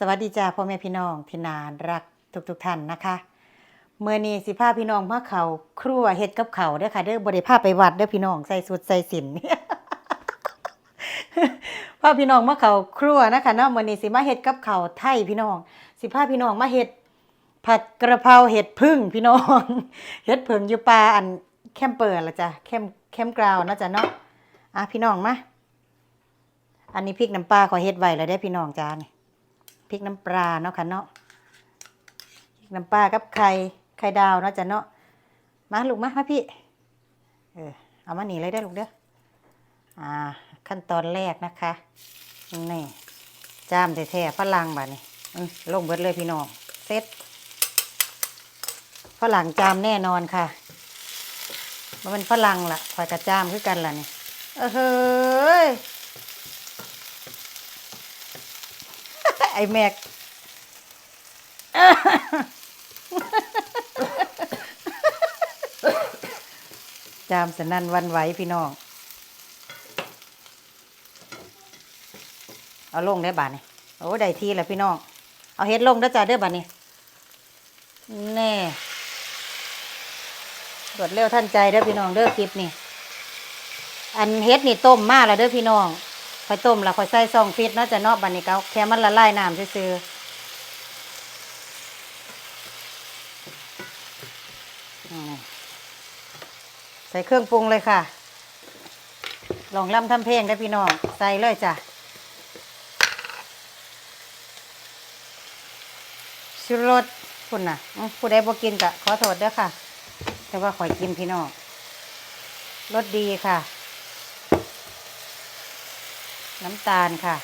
สวัสดีจ้าพ่อแม่พี่น้องที่นานรักทุกทุกๆท่านนะคะเมื่อนี้สิพาพี่น้องมาเขาครัวเฮ็ดกับเขาเด้อค่ะเด้อบ่ได้พาไปวัดเด้อพี่น้องใส่สุดใส่สินพาพี่น้องมาเขาครัวนะคะเนาะมื้อนี้สิมาเฮ็ดกับเขาไทยพี่น้อง สิพาพี่น้องมาเฮ็ดผัดกระเพราเห็ดพึ่งพี่น้องเฮ็ดผึ่งอยู่ป่าอันแคมเปอร์ละจ้ะแคมแคมกราวน์เนาะจ้ะเนาะอะพี่น้องมาอันนี้พริกน้ำปลาขอเฮ็ดไว้แล้วเด้พี่น้องจ้านี่ พริกน้ำปลาเนาะค่ะเนาะพริกน้ำปลากับไข่ไข่ดาวเนาะจ้ะเนาะมาลูกมามาพี่เออเอามาหนีเลยได้ลูกเด้ออ่า ขั้นตอนแรกนะคะนี่จามแท้ๆฝรั่งบ่นี่ลงเบิดเลยพี่น้องเซ็ตฝรั่งจามแน่นอนค่ะ มันเป็นฝรั่งล่ะคอยกระจามคือกันล่ะนี่เออเฮ้ย ไอแม็กจามสนั่นวันไหวพี่น้อง เอาลงได้บาทนี่โอ้ได้ทีแล้วพี่น้อง เอาเฮ็ดลงได้จ้าเด้อบาทนี่แน่รวดเร็วท่านใจเด้อพี่น้องเด้อคลิปนี่ อันเฮ็ดนี่ต้มมาแล้วเด้อพี่น้อง ค่อยต้มแล้วค่อยใส่ซองฟิตเนาะจะเนาะบัดนี้ก็แค่มันละลายน้ำซื่อใส่เครื่องปรุงเลยค่ะ ลองล่ำทำเพลงได้พี่น้อง ใส่เลยจ้ะชูรสคุณน่ะผู้ใดบ่กินก็ขอโทษด้อค่ะ แต่ว่าข่อยกินพี่น้องรสดีค่ะ น้ำตาลค่ะ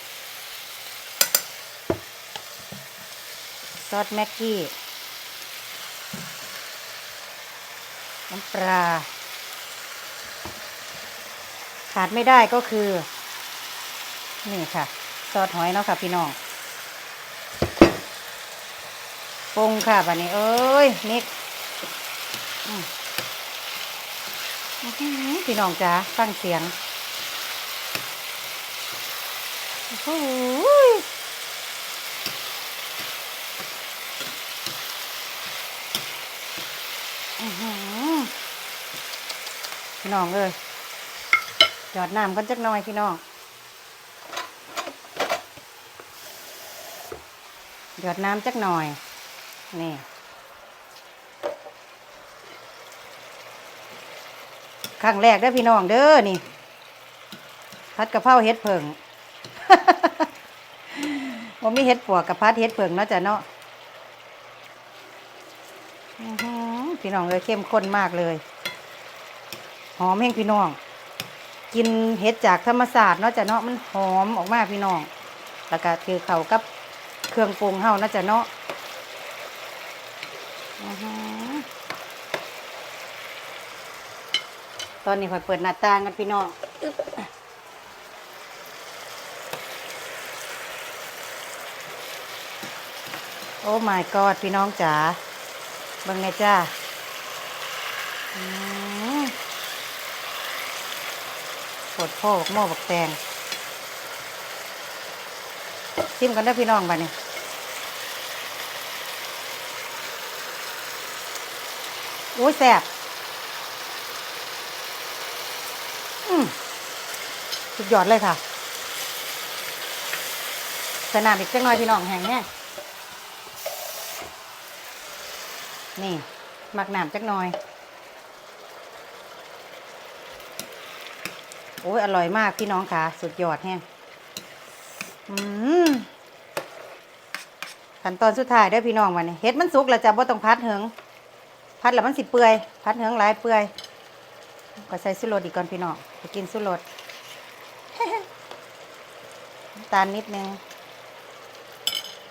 ซอสแม็กกี้ น้ำปลา ขาดไม่ได้ก็คือ นี่ค่ะ ซอสหอยเนาะค่ะพี่น้องปรุงค่ะบัดนี้ เอ้ยนิกพี่น้องจ๋าฟังเสียง โอ้โหยอื้อหือพี่น้องเอ้ยหยอดน้ำกันจักหน่อยพี่น้องหยอดน้ำจักหน่อย นี่ครั้งแรกได้อพี่น้องเด้อนี่ พัดกะเพราเฮ็ดเผิง ว่ามีเฮ็ดปวกกับพัดเฮ็ดเผิงเนาะจ้ะเนาะพี่น้องเลยเข้มข้นมากเลย หอมแห้งพี่น้อง กินเฮ็ดจากธรรมศาสตร์เนาะจ้ะเนาะมันหอมออกมาพี่น้องแล้วก็คือเขากับเครื่องปรุงเฮาเนาะจ้ะเนาะตอนนี้ข่อยเปิดหน้าต่างกันพี่น้องอึ๊บ โอ้ my god พี่น้องจ๋าเบิ่งแน่จ้าปวดพ่อบักหม้อบักแตงชิมกันได้พี่น้องบ้านี้โอ้ยแซ่บอืมสุดยอดเลยค่ะใส่น้ำอีกจักหน่อยพี่น้องแห้งแน่ นี่หมักหนามจักหน่อย โอ้ยอร่อยมากพี่น้องค่ะ สุดยอดแห้งอืมขั้นตอนสุดท้ายเด้พี่น้องวันนี้เฮ็ดมันสุกแล้วจะบ่ต้องพัดเหิงพัดแล้วมันสิเปื่อย พัดเหิงหลายเปื่อยก็ใส่สุรสอีกก่อนพี่น้องไปกินสุรสตาลนิดนึง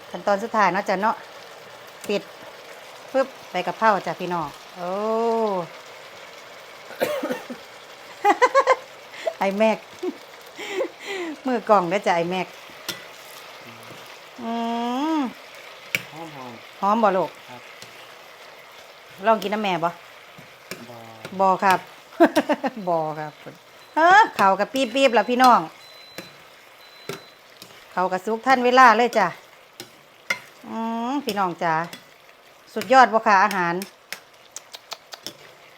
ขั้นตอนสุดท้ายเนาะจ้ะเนาะปิด ปึ๊บใบกะเพราจ้ะพี่น้องโอ้ไอแม็กมือกล่องได้อจ้ะไอแม็กอืมหอมหอมหอมบ่ลูกครับลองกินน้ำแม่บ่บอบอครับบอครับเฮ้อเขากับปีบปีบๆแล้วพี่น้อง เขากับซุกท่านเวลาเลยจ้ะอืมพี่น้องจ๋า สุดยอดบ่ค่ะอาหาร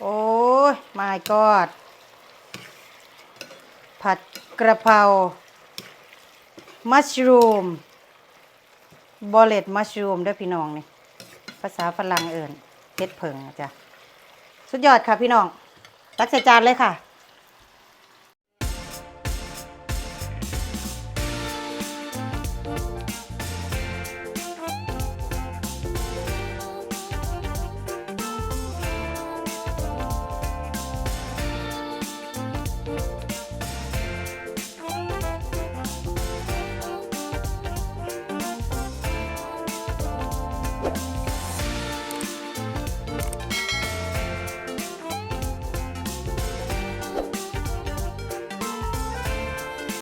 โอ้ย my god ผัดกระเพรา มัชรูม บอเลตมัชรูมด้วยพี่น้องนี่ ภาษาฝรั่งเอิ่นเฮ็ดเพิงจ้ะ สุดยอดค่ะพี่น้อง ตักใส่จานเลยค่ะ